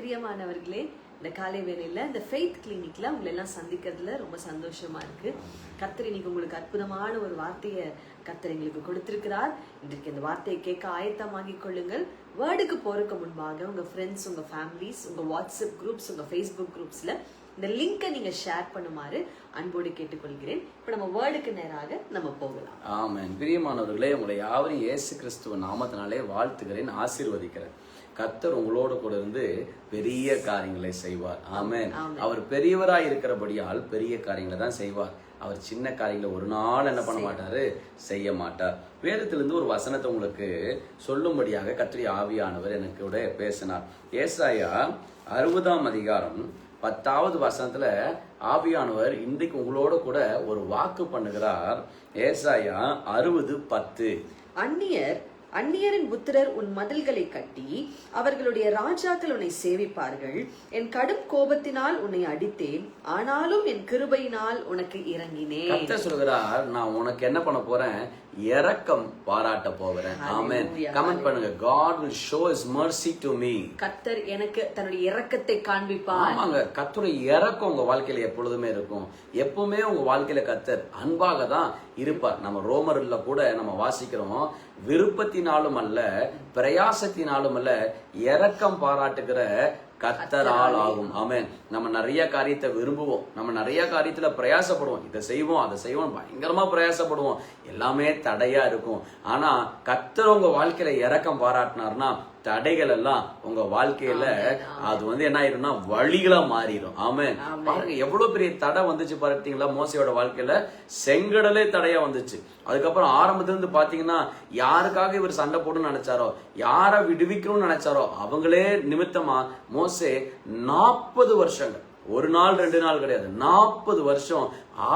பிரியமானவர்களே இந்த காலை வேலையில் இந்த ஃபெய்த் கிளினிக்ல உங்களை எல்லாம் சந்திக்கிறதுல ரொம்ப சந்தோஷமா இருக்கு. கத்தர் இன்னைக்கு உங்களுக்கு அற்புதமான ஒரு வார்த்தையை கத்தர் எங்களுக்கு கொடுத்துருக்கிறார். இன்றைக்கு இந்த வார்த்தையை கேட்க ஆயத்தமாகிக் கொள்ளுங்கள். வேர்டுக்கு போறதுக்கு முன்பாக உங்க ஃப்ரெண்ட்ஸ் உங்க ஃபேமிலிஸ் உங்க வாட்ஸ்அப் குரூப்ஸ் உங்க ஃபேஸ்புக் குரூப்ஸ்ல இந்த லிங்கை நீங்க ஷேர் பண்ணுமாறு அன்போடு கேட்டுக்கொள்கிறேன். இப்ப நம்ம வேர்டுக்கு நேராக நம்ம போகலாம். ஆமாம் பிரியமானவர்களே உங்களை யாவரும் இயேசு கிறிஸ்துவ நாமத்தினாலே வாழ்த்துகிறேன் ஆசீர்வதிக்கிறேன். கர்த்தர் உங்களோட கூட இருந்து பெரிய காரியங்களை செய்வார். ஆமென். அவர் பெரியவராய் இருக்கிறபடியால் பெரிய காரியங்களை தான் செய்வார். அவர் சின்ன காரியங்களை ஒரு நாள் என்ன பண்ண மாட்டாரு? செய்ய மாட்டார். வேதத்திலிருந்து ஒரு வசனத்தை உங்களுக்கு சொல்லும்படியாக கத்திரி ஆவியானவர் எனக்கு கூட பேசினார். ஏசாயா அறுபதாம் அதிகாரம் பத்தாவது வசனத்துல ஆவியானவர் இன்றைக்கு உங்களோட கூட ஒரு வாக்கு பண்ணுகிறார். ஏசாயா அறுபது பத்து. அந்நியர் அந்நியரின் புத்திரர் உன் மதில்களை கட்டி அவர்களுடைய ராஜாக்கள் உன்னை சேவிப்பார்கள். என் கடும் கோபத்தினால் உன்னை அடித்தேன். ஆனாலும் என் கிருபையினால் உனக்கு இறங்கினேன். சொல்கிறார் நான் உனக்கு என்ன பண்ண போறேன்? இரக்கம் பாராட்ட போகிறேன். ஆமென். கமெண்ட் பண்ணுங்க. God will show his mercy to me. கர்த்தர் எனக்கு தன்னுடைய இரக்கத்தை காண்பிப்பார். ஆமாங்க. கர்த்தருடைய இறக்கம் உங்க வாழ்க்கையில எப்பொழுதுமே இருக்கும். எப்பவுமே உங்க வாழ்க்கையில கர்த்தர் அன்பாக தான் இருப்பார். நம்ம ரோமர்ல கூட நம்ம வாசிக்கிறோம். விருப்பத்தினாலும் அல்ல பிரயாசத்தினாலும் அல்ல இரக்கம் பாராட்டுகிற கர்த்தரால் ஆகும் ஆமென். நம்ம நிறைய காரியத்தை விரும்புவோம். நம்ம நிறைய காரியத்துல பிரயாசப்படுவோம். இதை செய்வோம் அதை செய்வோம் பயங்கரமா பிரயாசப்படுவோம். எல்லாமே தடையா இருக்கும். ஆனா கர்த்தர் உங்க வாழ்க்கையில இரக்கம் பாராட்டினார்னா தடைகள் எல்லாம் உங்க வாழ்க்கையில அது வந்து என்ன ஆயிரும்னா வழிகளா மாறிடும். ஆமென். பாருங்க எவ்வளவு பெரிய தடை வந்துச்சு பார்த்தீங்களா மோசையோட வாழ்க்கையில? செங்கடலே தடையா வந்துச்சு. அதுக்கப்புறம் ஆரம்பத்துல இருந்து பாத்தீங்கன்னா யாருக்காக இவர் சண்டை போடணும்னு நினைச்சாரோ யாரை விடுவிக்கணும்னு நினைச்சாரோ அவங்களே நிமித்தமா மோசே மோசே நாற்பது வருஷங்கள். ஒரு நாள் ரெண்டு நாள் கிடையாது. நாற்பது வருஷம்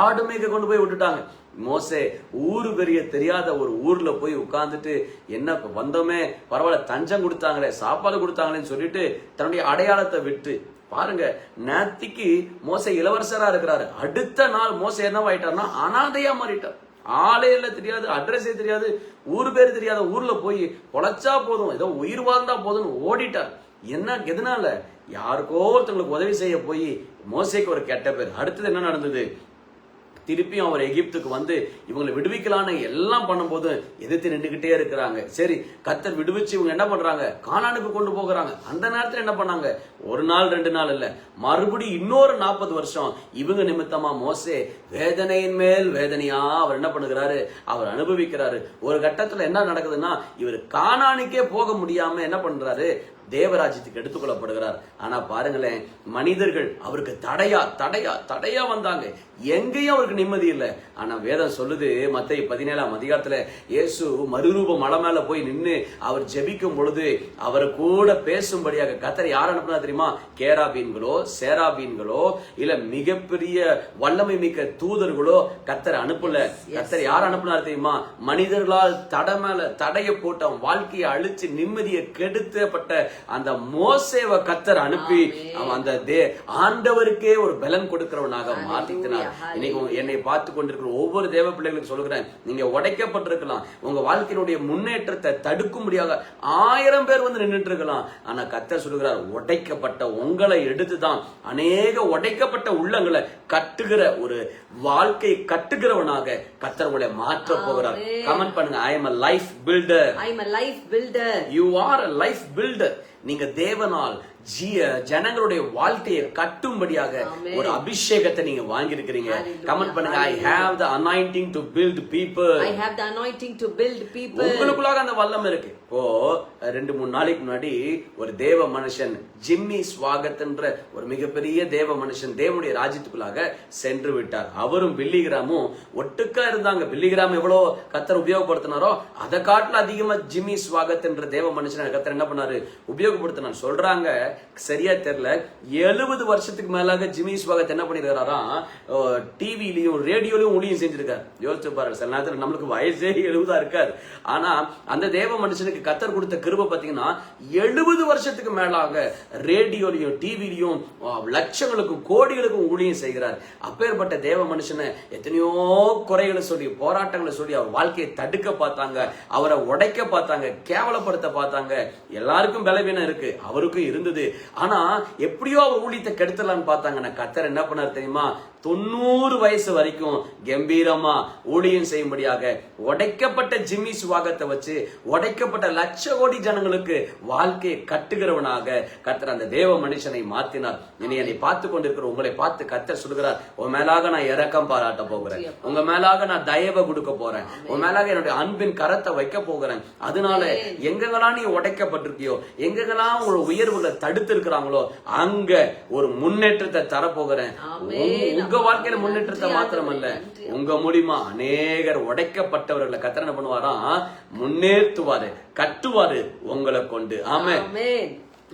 ஆடு மேய்க்க கொண்டு போய் விட்டுட்டாங்க. மோசே ஊரு பெரிய தெரியாத ஒரு ஊர்ல போய் உட்கார்ந்துட்டு என்ன வந்தோமே பரவாயில்ல தஞ்சம் கொடுத்தாங்களே சாப்பாடு கொடுத்தாங்களேன்னு சொல்லிட்டு தன்னுடைய அடையாளத்தை விட்டு பாருங்க நேத்திக்கு மோசே இளவரசரா இருக்கிறாரு. அடுத்த நாள் மோசை என்ன ஆயிட்டார்னா அனாதையா மாறிட்டார். ஆலையில தெரியாது அட்ரஸே தெரியாது ஊர் பேர் தெரியாத ஊர்ல போய் பொழைச்சா போதும் ஏதோ உயிர் வாழ்ந்தா போதும்னு ஓடிட்டார். என்ன எதனால? யாருக்கோ ஒருத்தவங்களுக்கு உதவி செய்ய போய் மோசைக்கு ஒரு கெட்ட பேர். அடுத்தது என்ன நடந்தது? திருப்பியும் அவர் எகிப்துக்கு வந்து இவங்களை விடுவிக்கலான்னு எல்லாம் பண்ணும்போது எதிர்த்து நின்றுகிட்டே இருக்கிறாங்க. சரி கத்தர் விடுவிச்சு இவங்க என்ன பண்றாங்க? காணானுக்கு கொண்டு போகிறாங்க. அந்த நேரத்தில் என்ன பண்ணாங்க? ஒரு நாள் ரெண்டு நாள் இல்ல. மறுபடியும் இன்னொரு நாற்பது வருஷம் இவங்க நிமித்தமா மோசே வேதனையின் மேல் வேதனையா அவர் என்ன பண்ணுகிறாரு? அவர் அனுபவிக்கிறாரு. ஒரு கட்டத்துல என்ன நடக்குதுன்னா இவர் காணானுக்கே போக முடியாம என்ன பண்றாரு? தேவராஜ்யத்துக்கு எடுத்துக்கொள்ளப்படுகிறார். ஆனா பாருங்களேன் மனிதர்கள் அவருக்கு தடையா தடையா தடையா வந்தாங்க. எங்கேயும் அவருக்கு நிம்மதி இல்லை. ஆனா வேதம் சொல்லுது மத்திய பதினேழாம் அதிகாரத்துல இயேசு மறுரூப மலை மேல போய் நின்னு அவர் ஜெபிக்கும் பொழுது அவர் கூட பேசும்படியாக கத்தர் யார் அனுப்புனா தெரியுமா? கேராபீன்களோ சேராபீன்களோ இல்ல மிகப்பெரிய வல்லமை மிக்க தூதர்களோ கத்தர் அனுப்பல. கத்தர் யார் அனுப்புனார் தெரியுமா? மனிதர்களால் தடை மேல தடைய போட்டு வாழ்க்கையை அழிச்சு நிம்மதியை கெடுத்தப்பட்ட அந்த மோசேவ கத்தர் அனுப்பி அவன் அந்த தே ஆண்டவருக்கே ஒரு பலன் கொடுக்கிறவனாக மாத்தினார் இன்னைக்கு என்னை பார்த்து கொண்டிருக்கிற ஒவ்வொரு தேவ பிள்ளைகளுக்கு சொல்கிறேன் நீங்க உடைக்கப்பட்டிருக்கலாம். உங்க வாழ்க்கையினுடைய முன்னேற்றத்தை தடுக்கும்படியாக ஆயிரம் பேர் வந்து நின்றுட்டு இருக்கலாம் ஆனா கத்தர் சொல்லுகிறார் உடைக்கப்பட்ட உங்களை எடுத்துதான். அநேக உடைக்கப்பட்ட உள்ளங்களை கட்டுகிற ஒரு வாழ்க்கை கட்டுகிறவனாக கத்தர் உங்களை மாற்ற போகிறார். கமெண்ட் பண்ணுங்க. I am a life builder I am life builder you are a life builder நீங்க தேவனால் ஜிய ஜனங்களுடைய வாழ்க்கையை கட்டும்படியாக ஒரு அபிஷேகத்தை நீங்க வாங்கியிருக்கிறீங்க. கமெண்ட் பண்ணுங்க I have the anointing to build people I have the anointing to build people உங்களுக்குள்ளாக அந்த வல்லம் இருக்கு. இப்போ ரெண்டு மூணு நாளைக்கு முன்னாடி ஒரு தேவ மனுஷன் ஜிம்மி ஸ்வாகத்ன்ற ஒரு மிகப்பெரிய தேவ மனுஷன் தேவனுடைய ராஜ்யத்துக்குள்ளாக சென்று விட்டார். அவரும் பில்லிகிராமும் ஒட்டுக்கா இருந்தாங்க. பில்லிகிராம் எவ்வளவு கத்தர் உபயோகப்படுத்தினாரோ அதை காட்டில அதிகமா ஜிம்மி ஸ்வாகத் என்ற தேவ மனுஷன் கத்தர் என்ன பண்ணாரு? உபயோகப்படுத்தினார். சொல்றாங்க சரியா தெரியல. எழுபது வருஷத்துக்கு மேலாக ஜிம்மி ஸ்வாகத் என்ன பண்ணிருக்கிறாராம் டிவிலையும் ரேடியோலையும் ஒளியும் செஞ்சிருக்காரு. யோசிச்சு பாரு சில நேரத்தில் நம்மளுக்கு வயசே எழுபதா இருக்காது. ஆனா அந்த தேவ மனுஷனுக்கு கத்தர் கொடுத்த கிருபை பாத்தீங்கன்னா எழுபது வருஷத்துக்கு மேலாக ரேடியோலையும் டிவிலையும் லட்சங்களுக்கும் கோடிகளுக்கும் ஊழியம் செய்கிறார். அப்பேற்பட்ட தேவ மனுஷனை எத்தனையோ குறைகளை சொல்லி போராட்டங்களை சொல்லி அவர் வாழ்க்கையை தடுக்க பார்த்தாங்க அவரை உடைக்க பார்த்தாங்க கேவலப்படுத்த பார்த்தாங்க. எல்லாருக்கும் பலவீனம் இருக்கு அவருக்கும் இருந்தது. ஆனா எப்படியோ அவர் ஊழியத்தை கெடுத்தலாம்னு பார்த்தாங்க. நான் கத்தர் என்ன பண்ணார் தெரியுமா? தொண்ணூறு வயசு வரைக்கும் கம்பீரமா ஊழியம் செய்யும்படியாக உடைக்கப்பட்ட ஜிம்மி சுவாகத்தை வச்சு உடைக்கப்பட்ட லட்ச கோடி ஜனங்களுக்கு வாழ்க்கையை கட்டுகிறவனாக கத்தர் அந்த தேவ மனுஷனை மாத்தினார். இனி என்னை பார்த்து கொண்டிருக்கிற உங்களை பார்த்து கத்தர் சொல்கிறார் உன் மேலாக நான் இரக்கம் பாராட்ட போகிறேன். உங்க மேலாக நான் தயவை கொடுக்க போறேன். உன் மேலாக என்னுடைய அன்பின் கரத்தை வைக்க போகிறேன். அதனால எங்கெங்கெல்லாம் நீ உடைக்கப்பட்டிருக்கியோ எங்கெங்கெல்லாம் உங்களோட உயர்வுகளை தடுத்து இருக்கிறாங்களோ அங்க ஒரு முன்னேற்றத்தை தரப்போகிறேன். ஆமென். உங்க வாழ்க்கையில முன்னேற்றத்தை மாத்திரமல்ல. ஆண்டவரே, உங்க மூலியமா அநேகர் உடைக்கப்பட்டவர்களை என்ன பண்ணுவாராம் முன்னேற்றுவாரு கட்டுவாரு உங்களை கொண்டு. ஆமே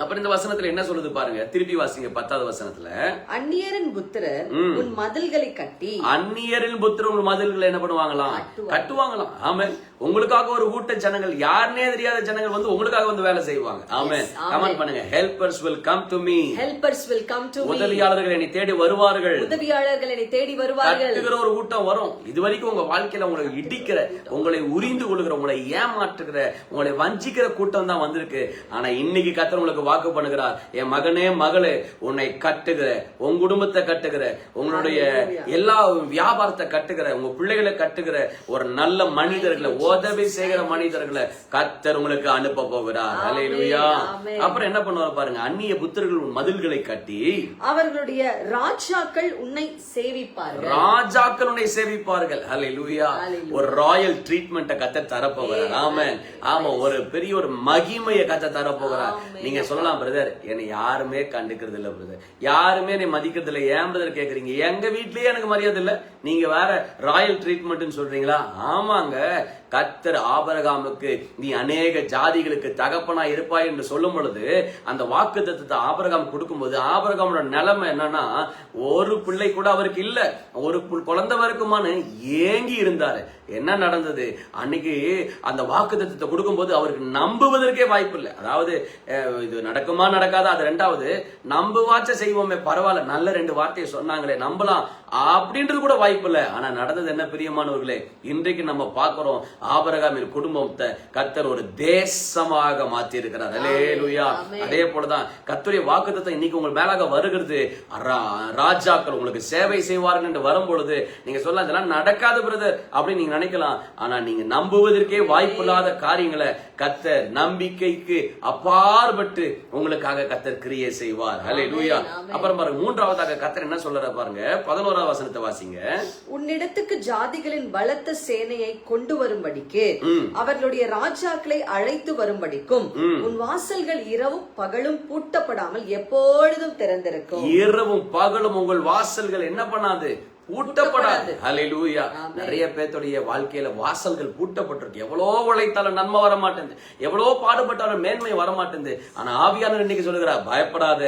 அப்புறம் இந்த வசனத்துல என்ன சொல்லுது பாருங்க? திருப்பி வாசிங்க பத்தாவது வசனத்துல. அந்நியரின் புத்திரர். உன் மதில்களை கட்டி அந்நியரின் புத்திர உங்கள் மதில்களை என்ன பண்ணுவாங்களாம்? கட்டுவாங்க. கட்டுவாங்களாம். ஆமே உங்களுக்காக ஒரு கூட்ட ஜனங்கள் யாருனே தெரியாத ஜனங்கள் வந்து உங்களுக்காக வந்து வேலை செய்வாங்க. ஆமே Yes, amen. கமெண்ட் பண்ணுங்க. Helpers will come to me helpers will come to me உதவியாளர்கள் என்னை தேடி வருவார்கள். உதவியாளர்கள் என்னை தேடி வருவார்கள். கட்டுகிற ஒரு கூட்டம் வரும். இது வரைக்கும் உங்க வாழ்க்கையில உங்களை இடிக்கிற உங்களை உரிந்து கொள்கிற உங்களை ஏமாற்றுகிற உங்களை வஞ்சிக்கிற கூட்டம் தான் வந்திருக்கு. ஆனா இன்னைக்கு கத்தர் உங்களுக்கு வாக்கு பண்ணுகிறார். என் மகனே மகளே உன்னை கட்டுகிற உன் குடும்பத்தை கட்டுகிற உங்களுடைய எல்லா வியாபாரத்தை கட்டுகிற உங்க பிள்ளைகளை கட்டுகிற ஒரு நல்ல மனிதர்களை உதவி செய்கிற மனிதர்களை கத்தர் உங்களுக்கு அனுப்ப போகிறார். அல்லேலூயா ஆமென். அப்புறம் என்ன பண்ணுவார் பாருங்க? அந்நிய புத்திரர்கள் உன் மதில்களை கட்டி அவர்களுடைய ராஜாக்கள் உன்னை சேவிப்பார்கள். ராஜாக்கள் உன்னை சேவிப்பார்கள். Hallelujah. ஒரு ராயல் ட்ரீட்மெண்ட்ட கத்த தரப்போகிறார். ஆமென். ஆமா ஒரு பெரிய ஒரு மகிமையை கத்த தரப்போகிறார். நீங்க சொல்லலாம் பிரதர் என்னை யாருமே கண்டுக்கிறது இல்ல பிரதர் யாருமே என்னை மதிக்கிறது இல்ல. ஏன் பிரதர் கேக்குறீங்க? எங்க வீட்லயே எனக்கு மரியாதை இல்ல. நீங்க வேற ராயல் ட்ரீட்மெண்ட்னு சொல்றீங்களா? ஆமாங்க. கத்தர் ஆபரகாமுக்கு நீ அநேக ஜாதிகளுக்கு தகப்பனா இருப்பாய் என்று சொல்லும் பொழுது அந்த வாக்கு தத்துவத்தை ஆபரகாம் கொடுக்கும்போது ஆபரகாமோட நிலைமை என்னன்னா ஒரு பிள்ளை கூட அவருக்கு இல்ல. ஒரு குழந்தை வரைக்குமான்னு ஏங்கி இருந்தாரு. என்ன நடந்தது? அன்னைக்கு அந்த வாக்கு தத்துவத்தை கொடுக்கும்போது அவருக்கு நம்புவதற்கே வாய்ப்பு இல்லை. அதாவது இது நடக்குமா நடக்காதா? அது ரெண்டாவது நம்புவாச்ச செய்வோமே பரவாயில்ல நல்ல ரெண்டு வார்த்தையை சொன்னாங்களே நம்பலாம். அப்படின்றது கூட வாய்ப்பு இல்லை. ஆனா நடந்தது என்ன பிரியமானவர்களே? இன்றைக்கு நம்ம பார்க்கிறோம் ஆபரகாமின் குடும்பத்தை கத்தர் ஒரு தேசமாக மாத்தி இருக்கிறார் அல்லேலூயா ஆமென். அதே போலதான் கத்துடைய வாக்குத்தத்தம் இன்னைக்கு உங்கள் மேலாக வருகிறது. ராஜாக்கள் உங்களுக்கு சேவை செய்வார்கள் என்று வரும் பொழுது நீங்க சொல்லலாம் இதெல்லாம் நடக்காது பிரதர் அப்படின்னு நீங்க நினைக்கலாம். ஆனா நீங்க நம்புவதற்கே வாய்ப்பில்லாத காரியங்களை கத்தர் நம்பிக்கைக்கு அப்பாற்பட்டு உங்களுக்காக கத்தர் கிரியை செய்வார் அல்லேலூயா ஆமென். அப்புறம் பாருங்க மூன்றாவதாக கத்தர் என்ன சொல்றாரு பாருங்க பதினோராவது வசனத்தை வாசிங்க உன்னிடத்துக்கு ஜாதிகளின் பலத்த சேனையை கொண்டு வரும்படிக்கு. அவர்களுடைய ராஜாக்களை அழைத்து வரும்படிக்கும். உன் வாசல்கள் இரவும் பகலும் பூட்டப்படாமல் எப்பொழுதும் திறந்திருக்கும் இரவும் பகலும் உங்கள் வாசல்கள் என்ன பண்ணாது பூட்டப்படாது ஹalleluya. ஆமென். நிறைய பேர்த்துடைய வாழ்க்கையில வாசல்கள் பூட்டப்பட்டிருக்கு. எவ்வளோ உழைத்தாலும் நன்மை வர மாட்டேங்குது எவ்வளோ பாடுபட்டாலும் மேன்மை வர மாட்டேங்குது ஆனா ஆவியானவர் இன்னைக்கு சொல்லுகிறார் பயப்படாத.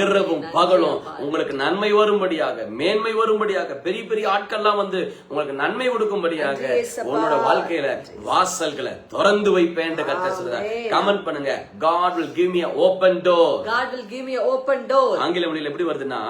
இரவும் பகலும் உங்களுக்கு நன்மை வரும்படியாக மேன்மை வரும்படியாக பெரிய பெரிய ஆட்கள்லாம் வந்து உங்களுக்கு நன்மை கொடுக்கும்படியாக. உன்னோட வாழ்க்கையில வாசல்களை திறந்து வைப்பேன் கத்த சொல்றார். ஆமென். கமெண்ட் பண்ணுங்க. God will give me an open door. God will give me an open door. ஆங்கில மொழியில் எப்படி வருதுன்னா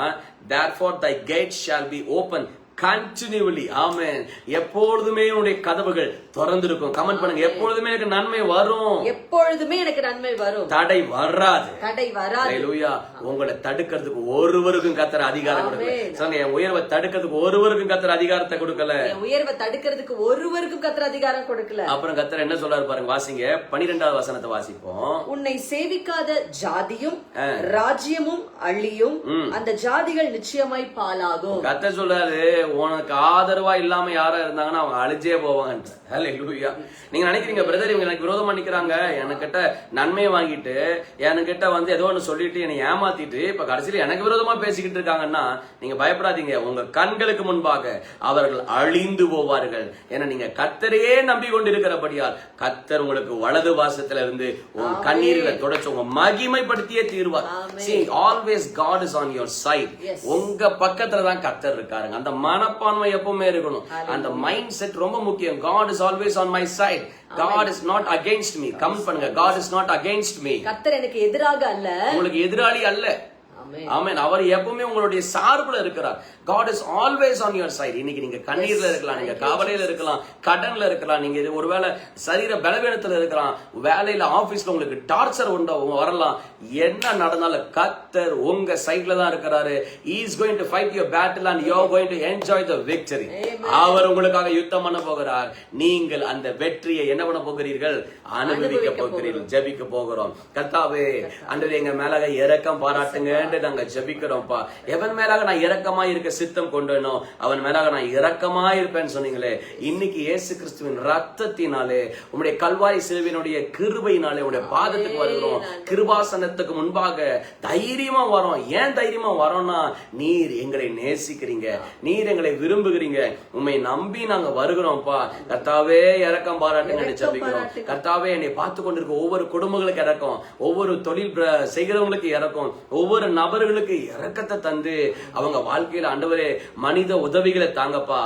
therefore thy gate shall be open continually ஆமென். எப்பொழுதுமே உன்னுடைய கதவுகள் திறந்திருக்கும். கமெண்ட் பண்ணுங்க. எப்பொழுதுமே எனக்கு நன்மை வரும். எப்பொழுதுமே எனக்கு நன்மை வரும். தடை வராது. தடை வராது. ஹalleluya உங்களை தடுக்கிறதுக்கு ஒருவருக்கும் கத்தர் அதிகாரம் கொடுக்கல. சொல்லுங்க என் உயர்வை தடுக்கிறதுக்கு ஒருவருக்கும் கத்தர் அதிகாரத்தை கொடுக்கல. என் உயர்வை தடுக்கிறதுக்கு ஒருவருக்கும் கத்திர அதிகாரம் கொடுக்கல. அப்புறம் கத்தர் என்ன சொல்றாரு பாருங்க வாசிங்க. பனிரெண்டாவது வசனத்தை வாசிப்போம். உன்னை சேவிக்காத ஜாதியும் ராஜ்யமும் அழியும். அந்த ஜாதிகள் நிச்சயமாய் பாலாகும் கத்த சொல்றாரு உனக்கு ஆதரவா இல்லாம யாரா இருந்தாங்கன்னா அவங்க அழிஞ்சே போவாங்க ஹalleluya நீங்க நினைக்கிறீங்க பிரதர் இவங்க எனக்கு விரோதமா நிக்கிறாங்க என்கிட்ட நன்மையை வாங்கிட்டு என்கிட்ட வந்து ஏதோ ஒன்று சொல்லிட்டு என்னை ஏமாத்திட்டு இப்ப கடைசியில எனக்கு விரோதமா பேசிக்கிட்டு இருக்காங்கன்னா நீங்க பயப்படாதீங்க. உங்க கண்களுக்கு முன்பாக அவர்கள் அழிந்து போவார்கள் ஏன்னா நீங்க கத்தரையே நம்பி கொண்டிருக்கிறபடியால் கத்தர் உங்களுக்கு வலது வாசத்துல இருந்து உங்க கண்ணீர்களை தொடச்சு உங்க மகிமைப்படுத்தியே தீர்வார். God is on your side. Yes. உங்க பக்கத்துல தான் கத்தர் இருக்காருங்க. அந்த மன மனப்பான்மை எப்பவுமே இருக்கணும். அந்த மைண்ட் செட் ரொம்ப முக்கியம். God is always on my side God is not against me comment பண்ணுங்க. God is not against me கத்தர் எனக்கு எதிராக அல்ல. உங்களுக்கு எதிராளி அல்ல. ஆமென். அவர் எப்பவுமே உங்களுடைய சார்புல இருக்கிறார். God is always on your side இன்னைக்கு நீங்க கண்ணீர்ல இருக்கலாம் நீங்க கவலையில இருக்கலாம் கடன்ல இருக்கலாம் நீங்க இது ஒருவேளை சரீர பலவீனத்துல இருக்கலாம் வேலையில ஆபீஸ்ல உங்களுக்கு டார்ச்சர் உண்டா வரலாம். என்ன நடந்தாலும் கத்தர் உங்க சைட்ல தான் இருக்கிறாரு. Is going to fight your battle and you going to enjoy the victory அவர் உங்களுக்காக யுத்தம் பண்ண போகிறார். நீங்கள் அந்த வெற்றியை என்ன பண்ண போகிறீர்கள்? அனுபவிக்க போகிறீர்கள். ஜெபிக்க போகிறோம். கர்த்தாவே அன்று எங்க மேலாக இரக்கம் பாராட்டுங்கன்னு நாங்க ஜெபிக்கிறோம்ப்பா. எவன் மேலாக நான் இரக்கமா இருக்க சித்தம் கொண்டனோ அவன் மேலாக நான் இரக்கமா இருப்பேன்னு சொன்னீங்களே இன்னைக்கு இயேசு கிறிஸ்துவின் ரத்தத்தினாலே உம்முடைய கல்வாரி சிலுவினுடைய கிருபையினாலே உடைய பாதத்துக்கு வருகிறோம். கிருபாசனத்துக்கு முன்பாக தைரியமா வரோம். ஏன் தைரியமா வரோம்னா நீர் எங்களை நேசிக்கிறீங்க. நீர் எங்களை விரும்புகிறீங்க. உண்மை நம்பி நாங்க வருகிறோம்ப்பா. கர்த்தாவே இரக்கம் பாராட்டுங்க ஜெபிக்கிறோம். கர்த்தாவே என்னை பார்த்து கொண்டிருக்க ஒவ்வொரு குடும்பங்களுக்கு இறக்கம் ஒவ்வொரு தொழில் செய்கிறவங்களுக்கு இறக்கம் ஒவ்வொரு நபர்களுக்கு இறக்கத்தை தந்து அவங்க வாழ்க்கையில ஆண்டவரே மனித உதவிகளை தாங்கப்பா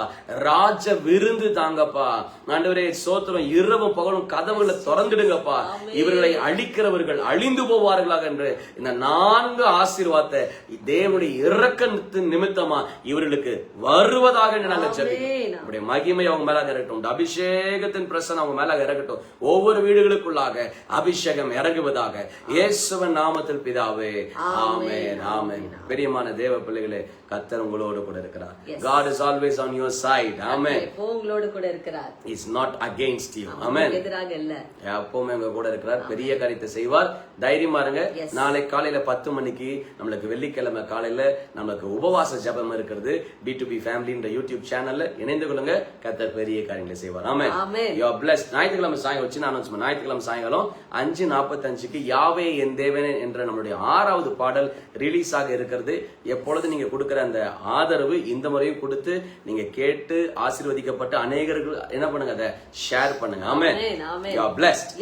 ராஜ விருந்து தாங்கப்பா. ஆண்டவரே சோத்திரம் இரவும் பகலும் கதவுகளை திறந்துடுங்கப்பா. இவர்களை அழிக்கிறவர்கள் அழிந்து போவார்களாக என்று இந்த நான்கு ஆசீர்வாதத்தை தேவனுடைய இரக்கத்தின் நிமித்தமா இவர்களுக்கு வருவதாக நாங்கள் ஜெபிக்கிறோம். மகிமை அவங்க மேலாக இறக்கட்டும் அபிஷேகத்தின் பிரசனம் அவங்க மேலாக இறக்கட்டும் ஒவ்வொரு வீடுகளுக்குள்ளாக அபிஷேகம் இறங்குவதாக இயேசுவன் நாமத்தில் பிதாவே. ஆமென். ஆமென். பெரியமான தேவ பிள்ளைகளே கத்தர் உங்களோடு கூட இருக்கிறார். God is always on your side. ஆமென் எப்போ உங்களோடு கூட இருக்கிறார்? Is not against you. ஆமென் எதிராக இல்ல. எப்பவுமே உங்க கூட இருக்கிறார். பெரிய காரியத்தை செய்வார். தைரியமா இருங்க நாளை காலையில பத்து மணிக்கு நம்மளுக்கு வெள்ளிக்கிழமை காலையில நம்மளுக்கு உபவாச ஜெபம் இருக்கிறது. பி டு பி ஃபேமிலின்ற யூடியூப் சேனல்ல இணைந்து கொள்ளுங்க. கத்தர் பெரிய காரியங்களை செய்வார். ஆமே ஆமென். யூ ஆர் பிளஸ்ட் ஞாயிற்றுக்கிழமை சாயங்காலம் வச்சு நான் announcement. ஞாயிற்றுக்கிழமை சாயங்காலம் அஞ்சு நாற்பத்தஞ்சுக்கு யாவே என் தேவனே என்ற நம்மளுடைய ஆறாவது பாடல் ரிலீஸ் ஆக இருக்கிறது. எப்பொழுது நீங்க கொடுக்கிற அந்த ஆதரவு இந்த முறையும் கொடுத்து நீங்க கேட்டு ஆசீர்வதிக்கப்பட்டு அநேகர்கள் என்ன பண்ணுங்க? அதை ஷேர் பண்ணுங்க. ஆமே ஆர் பிளஸ்ட்